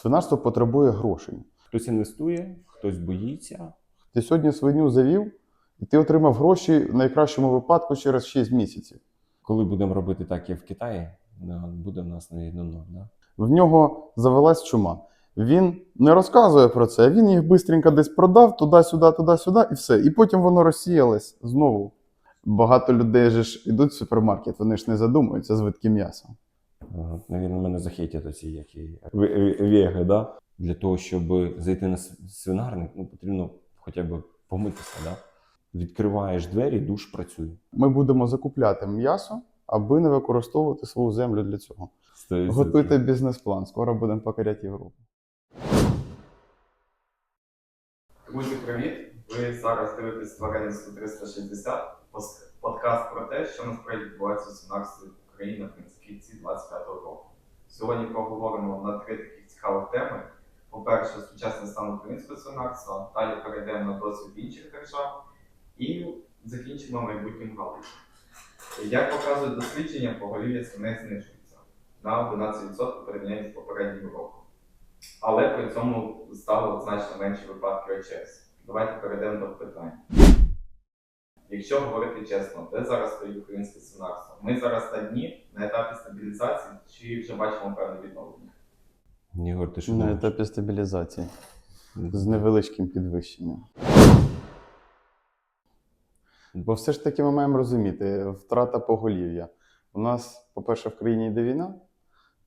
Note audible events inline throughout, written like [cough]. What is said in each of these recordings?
Свинарство потребує грошей. Хтось інвестує, хтось боїться. Ти сьогодні свиню завів, і ти отримав гроші в найкращому випадку через 6 місяців. Коли будемо робити так, як в Китаї, буде в нас навіть ноль. Да? В нього завелась чума. Він не розказує про це, він їх швидко десь продав туди-сюди, туди-сюди, і все. І потім воно розсіялось знову. Багато людей же ж йдуть в супермаркет, вони ж не задумуються звідки м'ясо. Ага. Навірно, мене захейтять оці які ве- ве- веги, да? Для того, щоб зайти на свинарник, ну, потрібно хоча б помитися. Да? Відкриваєш двері, душ працює. Ми будемо закупляти м'ясо, аби не використовувати свою землю для цього. Стоїть Готуйте бізнес-план. Скоро будемо покоряти Європу. Друзі, привіт! Ви зараз дивитесь Тваринство 360, подкаст про те, що насправді відбувається у свинарстві в Україні наприкінці 25-го року. Сьогодні поговоримо на три таких цікавих теми. По-перше, сучасний стан українського свинарства, далі перейдемо на досвід інших держав і закінчимо майбутнім галузі. Як показують дослідження, поголів'я свиней знижується на 11% порівняння з попереднім роком. Але при цьому стало значно менше випадків ОЧС. Давайте перейдемо до питань. Якщо говорити чесно, де зараз стоїть українське свинарство? Ми зараз на дні, на етапі стабілізації, чи вже бачимо певне відновлення? Ігор, ти що На думаєш? етапі стабілізації з невеличким підвищенням. Бо все ж таки ми маємо розуміти, втрата поголів'я. У нас, по-перше, в країні йде війна,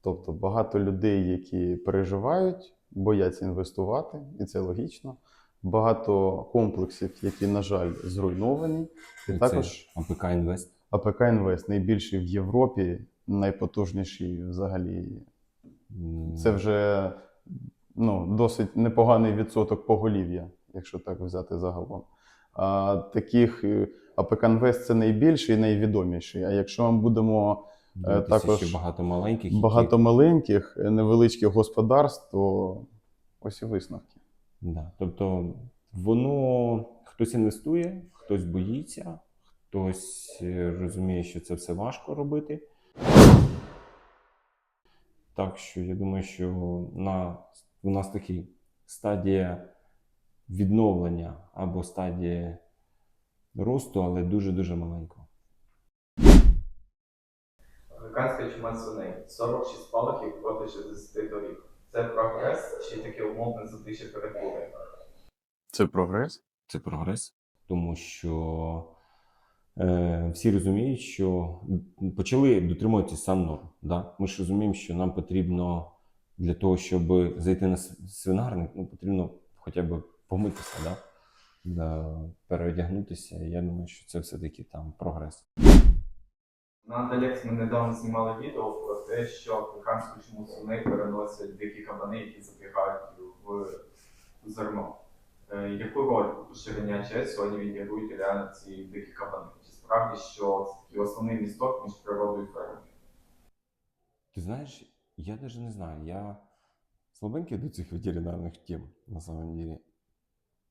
тобто багато людей, які переживають, бояться інвестувати, і це логічно. Багато комплексів, які, на жаль, зруйновані. І Це також АПК Інвест. АПК Інвест найбільший в Європі, найпотужніший взагалі. Це вже ну, досить непоганий відсоток поголів'я, якщо так взяти загалом. А таких е, АПК Інвест це найбільший і найвідоміший. А якщо ми будемо дивитися, також ще багато маленьких. які- маленьких, е, невеличких господарств, то ось і висновки. Да. Тобто воно хтось інвестує, хтось боїться, хтось е, розуміє, що це все важко робити. Так що я думаю, що на, у нас такий стадія відновлення або стадія росту, але дуже-дуже маленького. Африканська чума свиней 46 спалахів проти 60 торік. Це прогрес чи таке умовне затишя перетворення? Це прогрес? Це прогрес, тому що е, всі розуміють, що почали дотримуватися сам норм. Да? Ми ж розуміємо, що нам потрібно для того, щоб зайти на свинарник, ну, потрібно хоча б помитися, да? Да, переодягнутися. Я думаю, що це все-таки там прогрес. На Анталекс ми недавно знімали відео про те, що африканську чуму свиней переносять дикі кабани, які запрягають в зерно. Е, Яку роль у поширенні АЧС сьогодні відіграють реально ці дикі кабани? Чи справді, що це такий основний місток між природою і фермою? Ти знаєш, я навіть не знаю. Я слабенький до цих ветеринарних тем, на самом деле.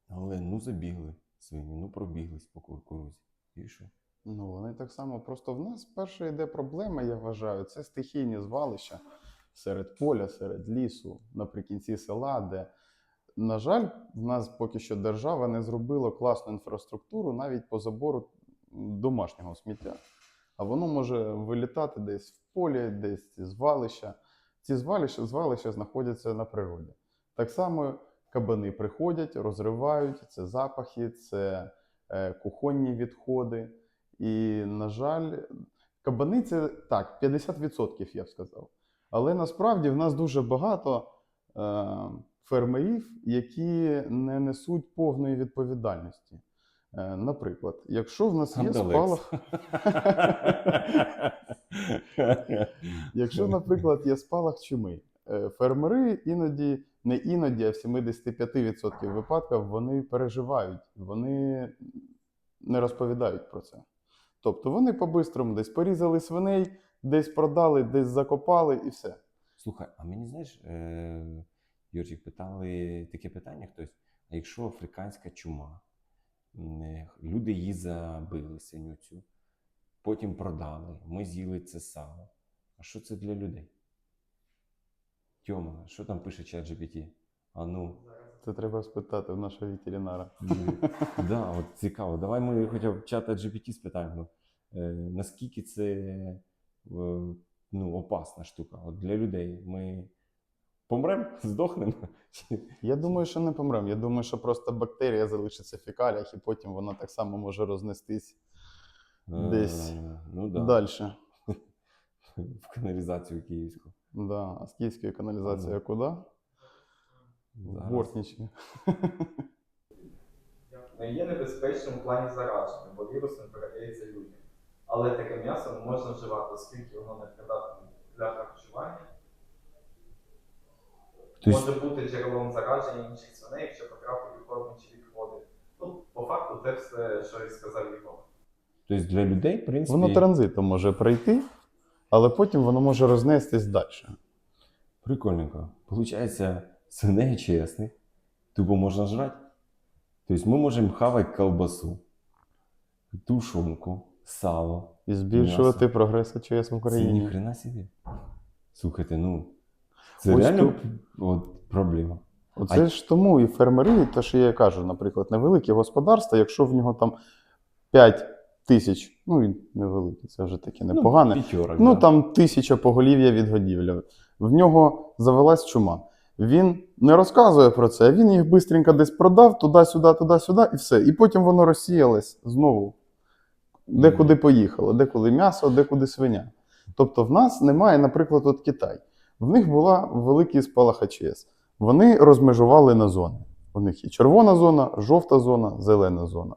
Але ну забігли свині, ну пробіглись по кукурузі. І що? Ну, вони так само. Просто в нас перша йде проблема, я вважаю, це стихійні звалища серед поля, серед лісу, наприкінці села, де, на жаль, в нас поки що держава не зробила класну інфраструктуру навіть по забору домашнього сміття. А воно може вилітати десь в полі, десь ці звалища. Ці звалища, звалища знаходяться на природі. Так само кабани приходять, розривають, це запахи, це е, кухонні відходи. І, на жаль, кабани це так, 50% я б сказав. Але насправді в нас дуже багато е, фермерів, які не несуть повної відповідальності. Е, наприклад, якщо в нас є спалах, [laughs] якщо, наприклад, є спалах чуми, е, фермери іноді, не іноді, а в 75% випадків вони переживають, вони не розповідають про це. Тобто вони по-бистрому десь порізали свиней, десь продали, десь закопали і все. Слухай, а мені знаєш, е, Юрчик, питали таке питання хтось: а якщо африканська чума, м, е, люди її забили свиню цю, потім продали, ми з'їли це сало. А що це для людей? Тьома, що там пише чат GPT? А ну. Це треба спитати в нашого ветеринара. Да, от цікаво. Давай ми хоча б чата GPT спитаємо. Е, наскільки це е, ну, опасна штука? От для людей ми помремо, [laughs] здохнемо? Чи- Я думаю, що не помремо. Я думаю, що просто бактерія залишиться в фекаліях, і потім вона так само може рознестись Десь Е, ну, да. далі. [laughs] В каналізацію київську. Да. А з київської каналізації куди? В Не є небезпечним у плані зараження, бо вірус не передається людям. Але таке м'ясо можна вживати, оскільки воно не придатне для харчування. Тобто- Може бути джерелом зараження інших свиней, якщо потрапить у кормячі відходи. Ну, по факту, це все, що і сказав Єгор. Тобто для людей, в принципі, Воно транзитом може пройти, але потім воно може рознестись далі. прикольненько. Получається, свиней чесних, тупо можна жрати. Тобто ми можемо хавати колбасу, тушонку, сало. І збільшувати М'ясо. прогрес ЧС в Це Україні. ніхрена собі. Слухайте, ну це Ось реально тут- от, проблема. Оце А- ж тому і фермери, те, що я кажу, наприклад, невелике господарство, якщо в нього там 5 тисяч, ну і невелике, це вже таке непогане. Ну, п'ятьорок, Ну да. там тисяча поголів'я від годівлі. В нього завелась чума. Він не розказує про це, він їх швидко десь продав туди-сюди, туди-сюди, і все. І потім воно розсіялось знову. Де Мгм. куди поїхало, де куди м'ясо, де куди свиня. Тобто в нас немає, наприклад, от Китай. В них була великий спалах АЧС. Вони розмежували на зони. У них є червона зона, жовта зона, зелена зона.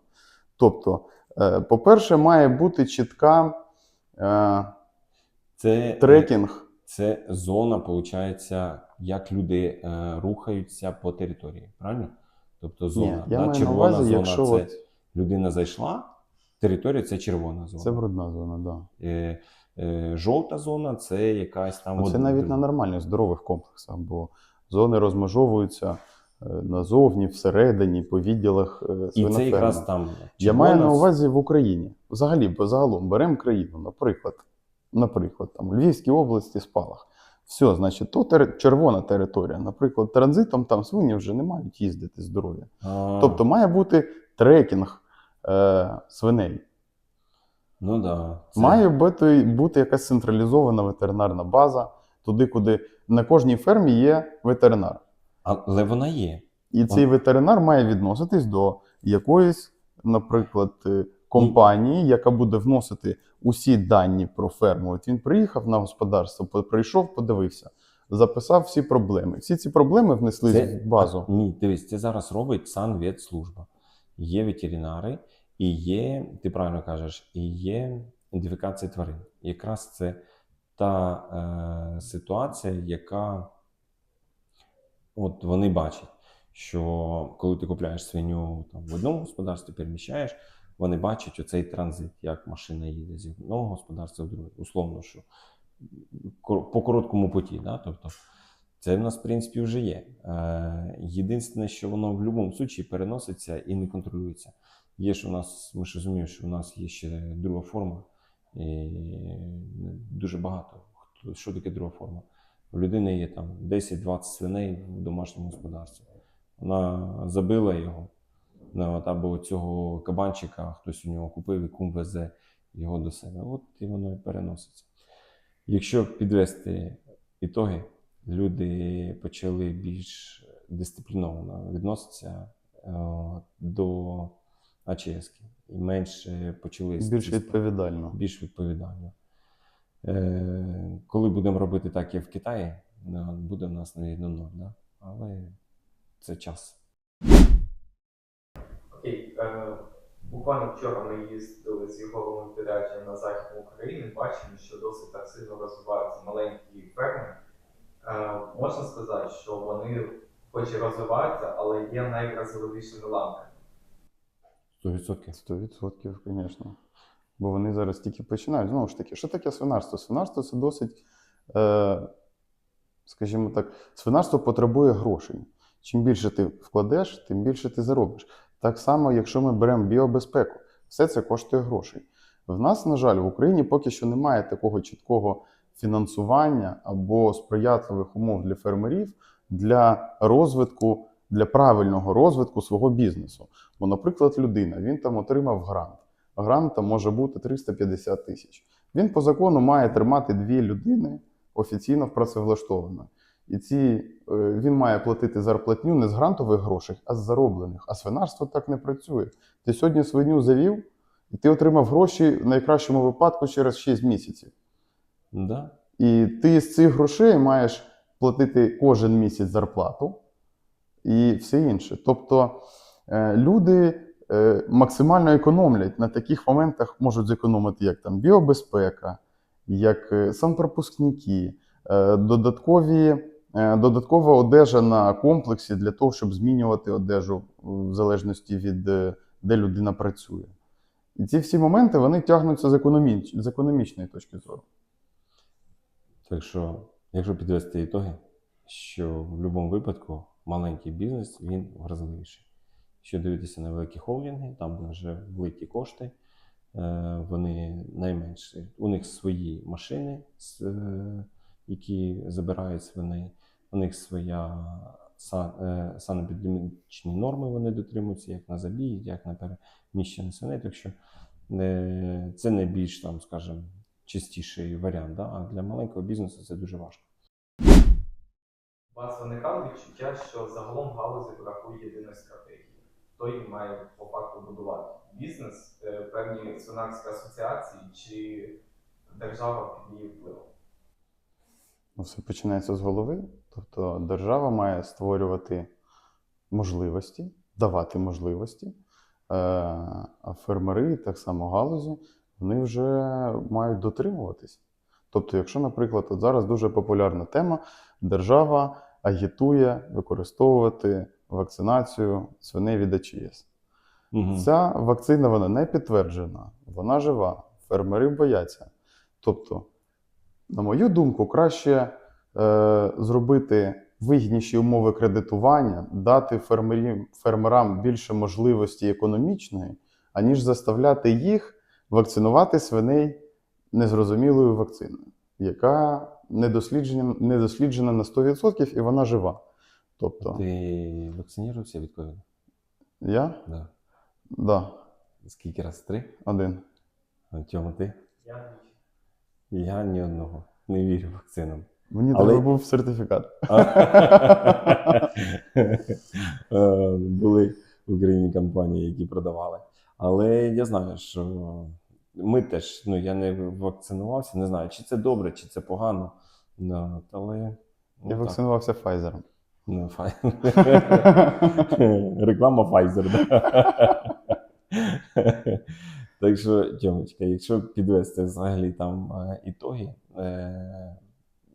Тобто, е, по-перше, має бути чітка е, Це, трекінг. Це зона, виходить, як люди е, рухаються по території, правильно? Тобто зона. Ні, я да? червона увазі, зона якщо це от, людина зайшла, територія це червона зона. це брудна зона, да. Е, е, жовта зона це якась там. Це от- навіть на нормальних здорових комплексах, бо зони розмежовуються е, назовні, всередині, по відділах е, І це якраз там. Я маю на увазі в Україні. Взагалі, загалом беремо країну, наприклад, наприклад, там, в Львівській області спалах. Все, значить, то тер- червона територія. Наприклад, транзитом там свині вже не мають їздити здорові. А, Тобто має бути трекінг е, свиней. ну да, це- Має бути, бути якась централізована ветеринарна база, туди, куди на кожній фермі є ветеринар. Але вона є. І цей ветеринар має відноситись до якоїсь, наприклад, е, компанії, яка буде вносити усі дані про ферму. От він приїхав на господарство, по- прийшов, подивився, записав всі проблеми. Всі ці проблеми внесли Це- в базу. Ні, дивись, це зараз робить санветслужба. Є ветеринари, і є, ти правильно кажеш, і є ідентифікація тварин. Якраз це та е, ситуація, яка от вони бачать, що коли ти купляєш свиню там, в одному господарстві, переміщаєш, вони бачать оцей транзит, як машина їде з одного господарства в друге. Условно, що по короткому путі. Да? Тобто, це в нас, в принципі, вже є. Е, єдине, що воно в будь-якому випадку переноситься і не контролюється. Є ж у нас, ми ж розуміємо, що у нас є ще друга форма, і дуже багато. Що таке друга форма? У людини є там 10-20 свиней в домашньому господарстві. Вона забила його. От, або цього кабанчика хтось у нього купив і кум везе його до себе. От і воно і переноситься. Якщо підвести ітоги, люди почали більш дисципліновано відноситися е, до АЧС і менше почали Більш відповідально. більш відповідально. Е, коли будемо робити так, як в Китаї, буде в нас навіть ноль, да? але це час. Е, буквально вчора ми їздили з Єгоровим відрядженням на захід України, бачимо, що досить активно розвиваються маленькі ферми. Е, можна сказати, що вони хоч і розвиваються, але є найвразливішими ланками. 100%. 100%, звісно. Бо вони зараз тільки починають. Знову ж таки, що таке свинарство? Свинарство це досить, е, скажімо так, свинарство потребує грошей. Чим більше ти вкладеш, тим більше ти заробиш. Так само, якщо ми беремо біобезпеку, все це коштує грошей. В нас, на жаль, в Україні поки що немає такого чіткого фінансування або сприятливих умов для фермерів для розвитку, для правильного розвитку свого бізнесу. Бо, наприклад, людина він там отримав грант. Грант там може бути 350 тисяч. Він по закону має тримати дві людини офіційно працевлаштовано. І ці, е, він має платити зарплатню не з грантових грошей, а з зароблених. А свинарство так не працює. Ти сьогодні свиню завів, і ти отримав гроші в найкращому випадку через 6 місяців. Да? І ти з цих грошей маєш платити кожен місяць зарплату і все інше. Тобто е, люди е, максимально економлять на таких моментах, можуть зекономити як там біобезпека, як санпропускники, додаткові, додаткова одежа на комплексі для того, щоб змінювати одежу в залежності від е, де людина працює. І ці всі моменти вони тягнуться з, економіч... з економічної точки зору. Так що, якщо підвести ітоги, що в будь-якому випадку маленький бізнес він вразливіший. Якщо дивитися на великі холдинги, там вже великі кошти, е, вони найменші. У них свої машини, е, які забирають свиней, у них своя е, санепідемічні норми вони дотримуються, як на забій, як на переміщення свиней. Так що е, це найбільш там, скажімо, чистіший варіант. Да? А для маленького бізнесу це дуже важко. У вас виникало відчуття, що загалом галузі бракує єдиної стратегії. Її має по факту будувати? Бізнес, е, певні свинарські асоціації чи держава під її впливом? Ну, Все починається з голови. Тобто держава має створювати можливості, давати можливості. Е, А фермери, так само галузі, вони вже мають дотримуватись. Тобто, якщо, наприклад, от зараз дуже популярна тема, держава агітує використовувати вакцинацію свиней від АЧС. Мгм. Ця вакцина вона не підтверджена, вона жива. Фермери бояться. Тобто, на мою думку, краще е, зробити вигідніші умови кредитування, дати фермерів, фермерам більше можливості економічної, аніж заставляти їх вакцинувати свиней незрозумілою вакциною, яка не досліджена, на 100% і вона жива. Тобто, Ти вакцинувався від ковіду? я? Да. Да, Скільки раз? Три? один. А Тьома, ти? Я. Я ні одного. Не вірю вакцинам. Мені Але- треба був сертифікат. [laughs] Е, Були в Україні компанії, які продавали. Але я знаю, що ми теж, ну я не вакцинувався, не знаю, чи це добре, чи це погано. Але ну, Я вакцинувався Pfizer. Ну, фай... [laughs] Реклама Pfizer? [laughs] так що, Тьомочка, якщо підвести взагалі там е, ітоги, е,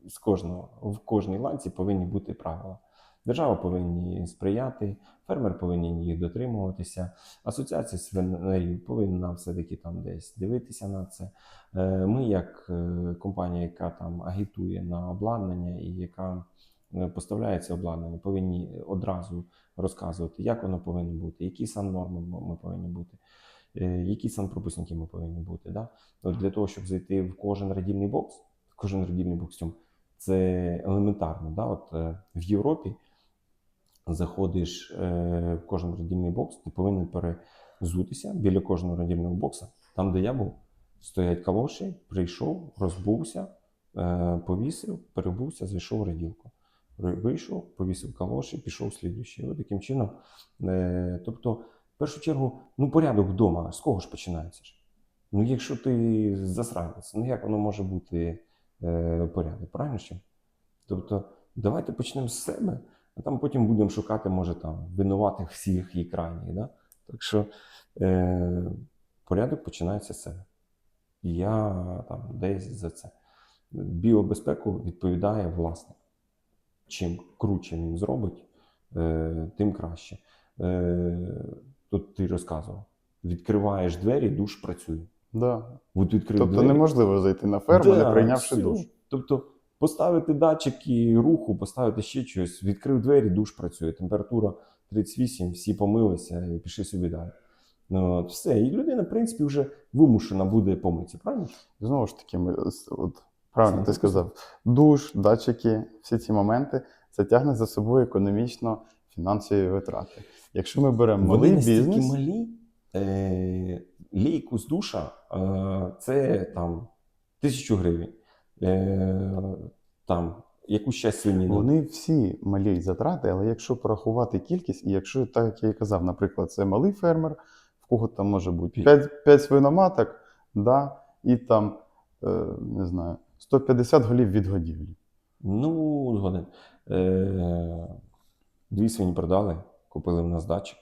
з кожного, в кожній ланці повинні бути правила. Держава повинні сприяти, фермер повинен їх дотримуватися, асоціація свинарів повинна все-таки там десь дивитися на це. Е, Ми, як компанія, яка там агітує на обладнання і яка поставляє це обладнання, повинні одразу розказувати, як воно повинно бути, які саннорми м- ми повинні бути, е, які санпропускники ми повинні бути. Да? От для того, щоб зайти в кожен радільний бокс, кожен радільний бокс, цьому, це елементарно. Да? От, е, в Європі заходиш е, в кожен радільний бокс, ти повинен перезутися біля кожного радільного бокса, там, де я був, стоять калоші, прийшов, розбувся, повісив, перебувся, зайшов в раділку. Вийшов, повісив калоші, пішов слідуючий. Таким чином. Тобто, першу чергу, ну, порядок вдома, з кого ж починається? Ну, якщо ти засранець, ну як воно може бути е, порядок, правильно? Тобто, давайте почнемо з себе, а там потім будемо шукати, може, там винуватих всіх і крайніх. Да? Так що е, порядок починається з себе. І Я там десь за це. Біобезпеку відповідає власник. Чим круче він зробить, е, тим краще. Е, тут ти розказував: відкриваєш двері, душ працює. Да. От відкрив Тобто двері, неможливо зайти на ферму, Да, не прийнявши все. душ. Тобто поставити датчики руху, поставити ще щось, відкрив двері, душ працює, температура 38, всі помилися і пішли собі далі. Ну, от, все. І людина, в принципі, вже вимушена буде помитися, правильно? Знову ж таки, ми, от, Правильно, Це ти сказав. Душ, датчики, всі ці моменти це тягне за собою економічно фінансові витрати. Якщо ми беремо Вони малий настільки бізнес, малі, е, лійку з душа е, це там тисячу гривень. Е, там якусь ще свинину. вони всі малі затрати, але якщо порахувати кількість, і якщо, так як я і казав, наприклад, це малий фермер, в кого там може бути 5, 5 свиноматок, да, і там, е, не знаю, 150 голів від годівлі. Ну, згоден. Е, дві свині продали, купили в нас датчик,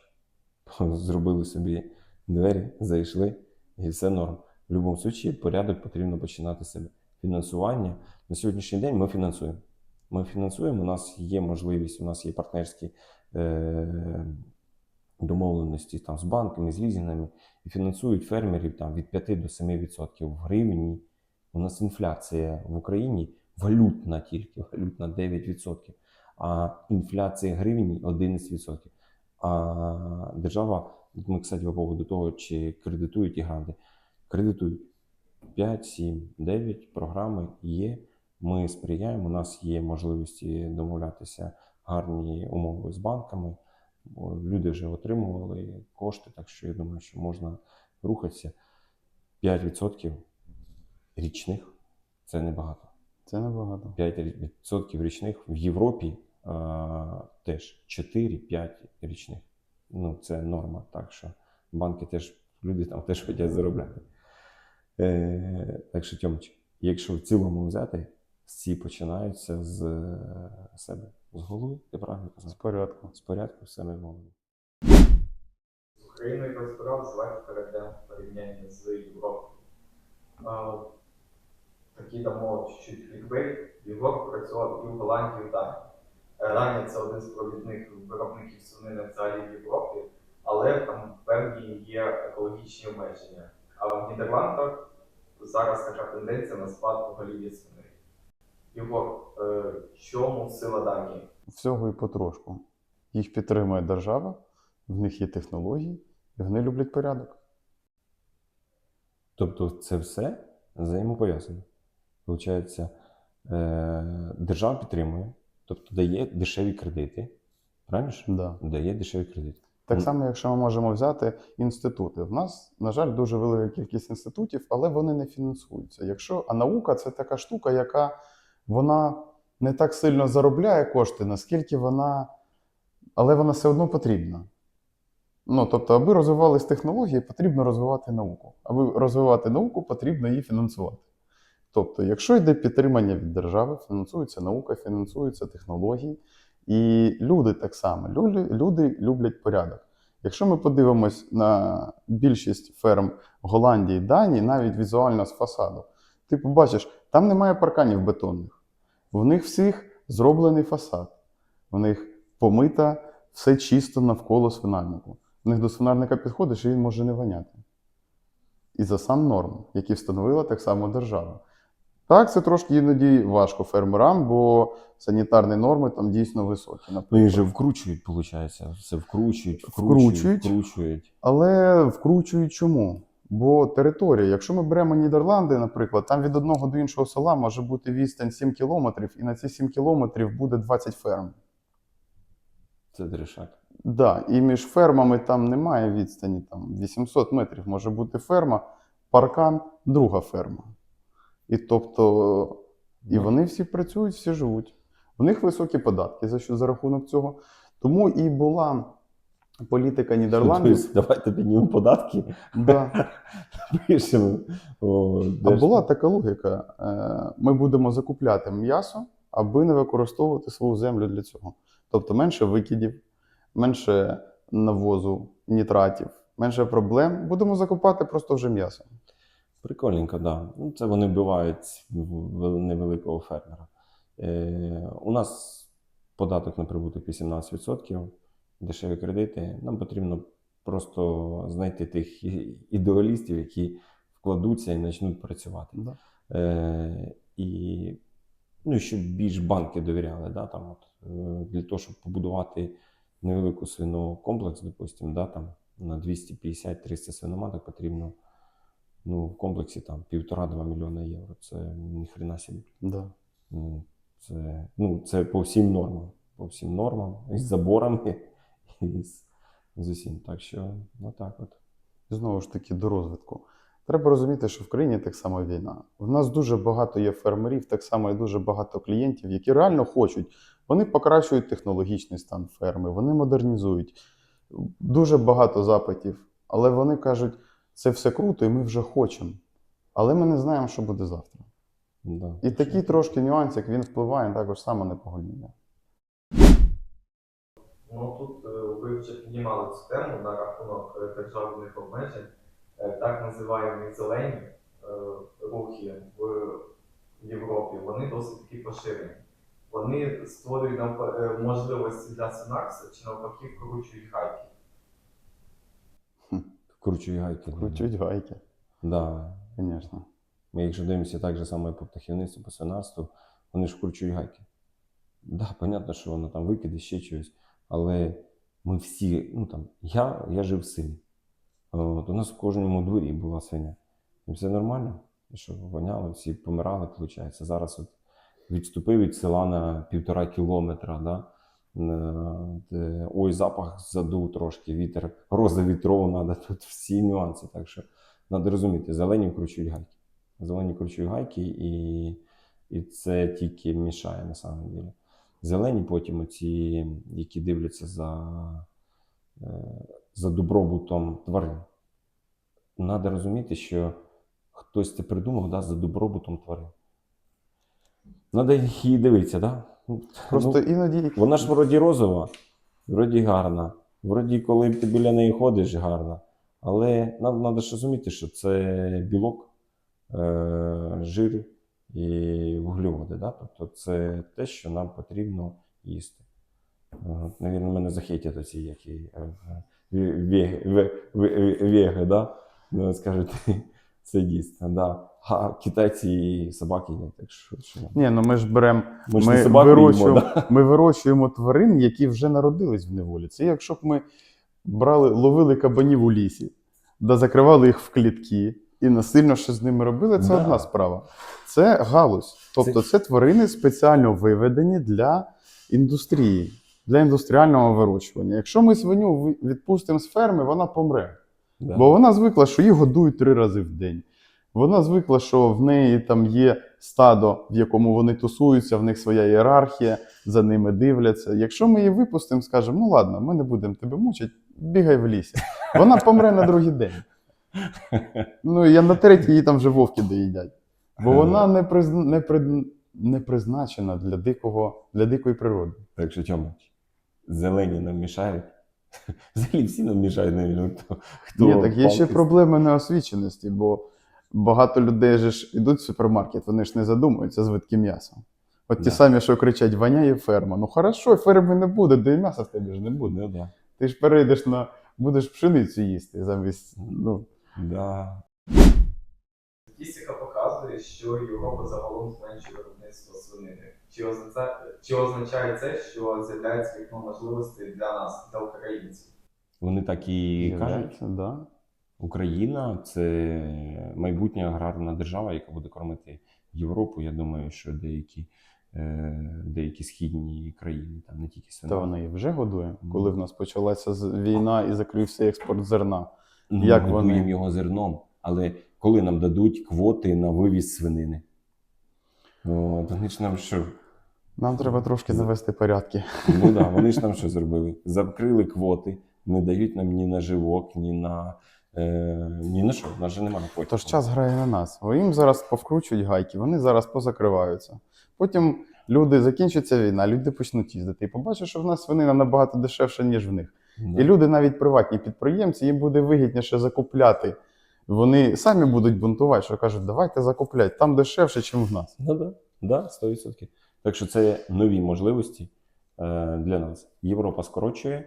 [laughs] зробили собі двері, зайшли, і все норм. В будь-якому випадку порядок потрібно починати себе. Фінансування. На сьогоднішній день ми фінансуємо. Ми фінансуємо, у нас є можливість, у нас є партнерські е, домовленості там, з банками, з лізінгами, і фінансують фермерів там, від 5 до 7% в гривні. У нас інфляція в Україні валютна тільки, валютна 9%, а інфляція гривні 11%. А держава, ми, кстати, по поводу того, чи кредитують і гранти, кредитують 5, 7, 9 програми є. Ми сприяємо, у нас є можливості домовлятися гарні умови з банками. Люди вже отримували кошти, так що я думаю, що можна рухатися. 5% річних це небагато. Це небагато. 5% річних в Європі теж 4-5 річних. Ну, це норма. Так що банки теж, люди там теж хочуть заробляти. Е, так що, Тьомич, якщо в цілому взяти, всі починаються з е, себе, з голови, ти правильно З порядку. З порядку себе в голові. З Україною розбиралися, давайте перейдемо в порівняння з Європою. Такі дамо чуть-чуть клікбейт. В Європі працював і в Голландії, і в Данії. Це один з провідних виробників свинини взагалі в Європі, але там певні є екологічні обмеження. А в Нідерландах зараз така тенденція на спад поголів'я свиней. Єгор, е, в чому сила Данії? Всього і потрошку. Їх підтримує держава, в них є технології, і вони люблять порядок. Тобто це все взаємопов'язано. Получається, е, держава підтримує, тобто дає дешеві кредити. Правильно? Да. Дає дешеві кредити. Так само, якщо ми можемо взяти інститути. В нас, на жаль, дуже велика кількість інститутів, але вони не фінансуються. Якщо, а наука це така штука, яка вона не так сильно заробляє кошти, наскільки вона. Але вона все одно потрібна. Ну, тобто, аби розвивались технології, потрібно розвивати науку. Аби розвивати науку, потрібно її фінансувати. Тобто, якщо йде підтримання від держави, фінансується наука, фінансуються технології, і люди так само. Люди, люди люблять порядок. Якщо ми подивимось на більшість ферм Голландії, Данії, навіть візуально з фасаду, ти побачиш, там немає парканів бетонних. В них всіх зроблений фасад. В них помита все чисто навколо свинарнику. В них до свинарника підходиш, і він може не воняти. І за сам норм, які встановила так само держава. Так, це трошки іноді важко фермерам, бо санітарні норми там дійсно високі. Ну, їх же вкручують, виходить. Все вкручують, вкручують, Вкручують. вкручують. Але вкручують чому? Бо територія, якщо ми беремо Нідерланди, наприклад, там від одного до іншого села може бути відстань 7 кілометрів, і на ці 7 кілометрів буде 20 ферм. Це дрешак. Да, і між фермами там немає відстані, там 800 метрів може бути ферма, паркан, друга ферма. І тобто, і вони всі працюють, всі живуть. В них високі податки за що за рахунок цього. Тому і була політика Нідерландів. Давайте піднімемо податки, Да. [laughs] О, А була така логіка: е, ми будемо закупляти м'ясо, аби не використовувати свою землю для цього. Тобто менше викидів, менше навозу, нітратів, менше проблем. Будемо закупати просто вже м'ясо. Прикольненько, так. Да. Ну, це вони вбивають невеликого фермера. Е, у нас податок на прибуток 18%, дешеві кредити. Нам потрібно просто знайти тих ідеалістів, які вкладуться і почнуть працювати. Да. Е, і ну, щоб більш банки довіряли. Да, там, от, е, для того, щоб побудувати невелику свинокомплекс, допустимо, да, там, на 250-300 свиноматок потрібно ну, в комплексі там півтора-два мільйона євро. Це ніхрена собі. Да. Ну, Це, ну, це по всім нормам. По всім нормам, із заборами, і з, з усім. Так що, ну так от. Знову ж таки, до розвитку. Треба розуміти, що в країні так само війна. В нас дуже багато є фермерів, так само і дуже багато клієнтів, які реально хочуть. Вони покращують технологічний стан ферми, вони модернізують. Дуже багато запитів. Але вони кажуть, це все круто, і ми вже хочемо. Але ми не знаємо, що буде завтра. Да. І такий трошки нюансик він впливає також саме на погодіння. Ну тут е, ви вже піднімали цю тему на рахунок е, державних обмежень. Е, Так називаємо зелені рухи в Європі, вони досить таки поширені. Вони створюють е, можливості для Синакса чи навпаки вкручують гайки. Вкручують гайки. Крутють гайки, Да. звісно. Ми, якщо дивимося так же само і по птахівництву, по свинарству, вони ж вкручують гайки. Да, понятно, що воно там викиде ще щось, але ми всі, ну там, я, я жив в селі. От, у нас в кожному дворі була свиня. І все нормально. І що воняло, всі помирали, виходить. Зараз от відступив від села на півтора кілометра, да? Е, ой, запах задув трошки, вітер, роза вітров, треба тут всі нюанси. Так що треба розуміти, зелені вкручують гайки. Зелені кручують гайки, і, і це тільки мішає на самом деле. Зелені потім оці, які дивляться за, е, за добробутом тварин. Треба розуміти, що хтось це придумав да, за добробутом тварин. Треба її дивитися, да? Просто ну, іноді вона ж вроді розова, вроді гарна. Вроді, коли ти біля неї ходиш, гарна. Але нам треба ж розуміти, що це білок, е, жир і вуглеводи. Да? Тобто це те, що нам потрібно їсти. Навірно, мене захейтять оці які е, ве- веги, ве- ве- веги, да? Ну, скажуть, [laughs] це їсти. Да. А китайці і собаки їдять. Так що, що? Ні, ну ми ж беремо Ми ми собаку їмо, вирощуємо, да? ми вирощуємо тварин, які вже народились в неволі. Це якщо б ми брали, ловили кабанів у лісі, да закривали їх в клітки і насильно що з ними робили, це Да. одна справа. Це галузь. Тобто це тварини спеціально виведені для індустрії, для індустріального вирощування. Якщо ми свиню відпустимо з ферми, вона помре. Да. Бо вона звикла, що її годують три рази в день. Вона звикла, що в неї там є стадо, в якому вони тусуються, в них своя ієрархія, за ними дивляться. Якщо ми її випустимо, скажемо, ну ладно, ми не будемо тебе мучити, бігай в лісі. Вона помре на другий день. Ну, я на третій її там вже вовки доїдять. Бо вона не, призна... не, при... не призначена для, дикого... для дикої природи. Так що чому? Зелені нам мішають. Взагалі всі нам мішають, навіть хто. Ні, так є ще проблеми неосвіченості, бо багато людей же ж ідуть в супермаркет, вони ж не задумуються звідки м'ясо. От ті Да. самі, що кричать, воняє ферма. Ну хорошо, ферми не буде, де і м'яса в тебе ж не буде. Ну, да. Ти ж перейдеш на будеш пшеницю їсти замість. Ну, Да. Статистика показує, що Європа загалом зменшує виробництво свинини. Чи означає, чи означає це, що з'являється вікно можливостей для нас, для українців? Вони так і кажуть. да. Україна це майбутня аграрна держава, яка буде кормити Європу. Я думаю, що деякі, е, деякі східні країни, там не тільки Та свинарство. вона і вже годує, коли в нас почалася війна і закрився експорт зерна. Ну, Як ми вони? годуємо його зерном, але коли нам дадуть квоти на вивіз свинини? От, вони ж нам що? Нам треба трошки З- навести порядки. Ну да, вони ж нам що зробили? Закрили квоти, не дають нам ні на живок, ні на ні на що. У нас же немає квотів. Тож час грає на нас. Бо їм зараз повкручують гайки, вони зараз позакриваються. Потім люди закінчиться війна, люди почнуть їздити і побачать, що в нас свинина набагато дешевша, ніж в них. Да. І люди, навіть приватні підприємці, їм буде вигідніше закупляти. Вони самі будуть бунтувати, що кажуть, давайте закупляти там дешевше, ніж в нас. Ну да, да, 100%. Так що це нові можливості е, для нас. Європа скорочує.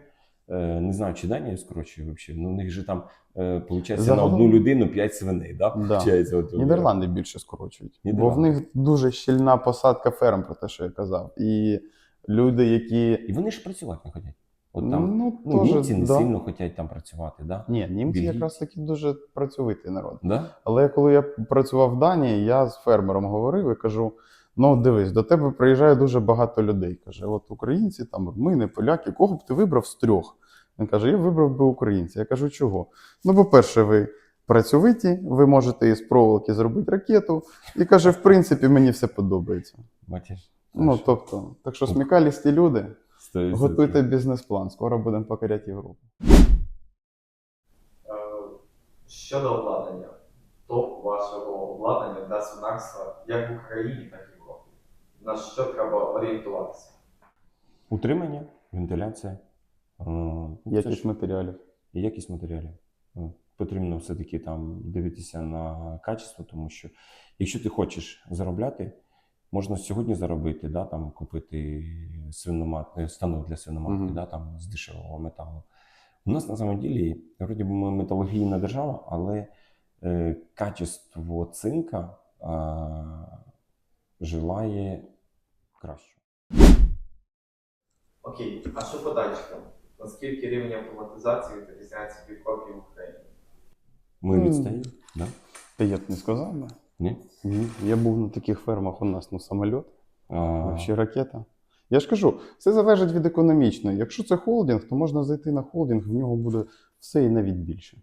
Е, не знаю, чи Данія скорочує взагалі. Ну, у них же там, е, виходить, на одну людину 5 свиней, да? Да. От, Нідерланди більше скорочують, бо в них дуже щільна посадка ферм, про те, що я казав. І люди, які І вони ж працювати не хочуть. От там ну, ну, теж, німці не да. сильно хочуть там працювати, да? Ні, німці Бельгійці. якраз таки дуже працьовитий народ. Да? Але коли я працював в Данії, я з фермером говорив і кажу: ну дивись, до тебе приїжджає дуже багато людей. Каже, от українці, там румини, поляки, кого б ти вибрав з трьох? Він каже: Я вибрав би українця. Я кажу, чого? Ну, по-перше, ви працьовиті, ви можете із проволоки зробити ракету. І каже, в принципі, мені все подобається. Бачиш? Ну, тобто, так що смікалісті люди, готуйте бізнес-план, скоро будемо покоряти Європу. Е, Щодо обладнання, топ вашого обладнання для свинарства як в Україні, так і в Європі. На що треба орієнтуватися? Утримання, вентиляція, Якість матеріалів. якість матеріалів. Ну, Потрібно все-таки там дивитися на качество, тому що якщо ти хочеш заробляти, можна сьогодні заробити, да, там, купити свиномат, е, станок для свиноматки Мгм. да, там, з дешевого металу. У нас на самом ділі, вроді би ми металургійна держава, але е, качество цинка е, желає кращого. Окей, а що по датчикам? Наскільки рівень автоматизації відрізняється від років в Україні? Ми Ну, відстаємо, да? Та я б не сказав би. Ні? Ні. Я був на таких фермах у нас ну, самоліт, вообще ракета. Я ж кажу, все залежить від економічної. Якщо це холдинг, то можна зайти на холдинг, в нього буде все і навіть більше.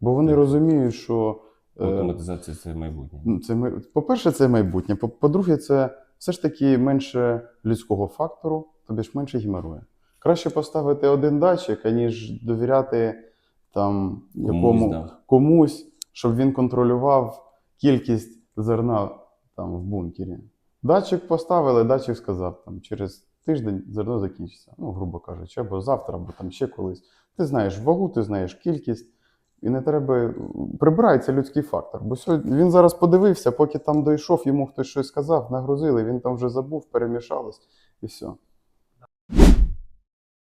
Бо вони Так. розуміють, що е, Автоматизація це майбутнє. ну, це, по-перше, це майбутнє. По- По-друге, це все ж таки менше людського фактору, тобі ж менше геморою. Краще поставити один датчик, аніж довіряти там якому да. комусь, щоб він контролював кількість зерна там в бункері. Датчик поставили, датчик сказав, там через тиждень зерно закінчиться. Ну, грубо кажучи, або завтра, або там ще колись. Ти знаєш вагу, ти знаєш кількість, і не треба. Прибирається людський фактор. Бо сьогодні він зараз подивився, поки там дійшов, йому хтось щось сказав, нагрузили, він там вже забув, перемішалось і все.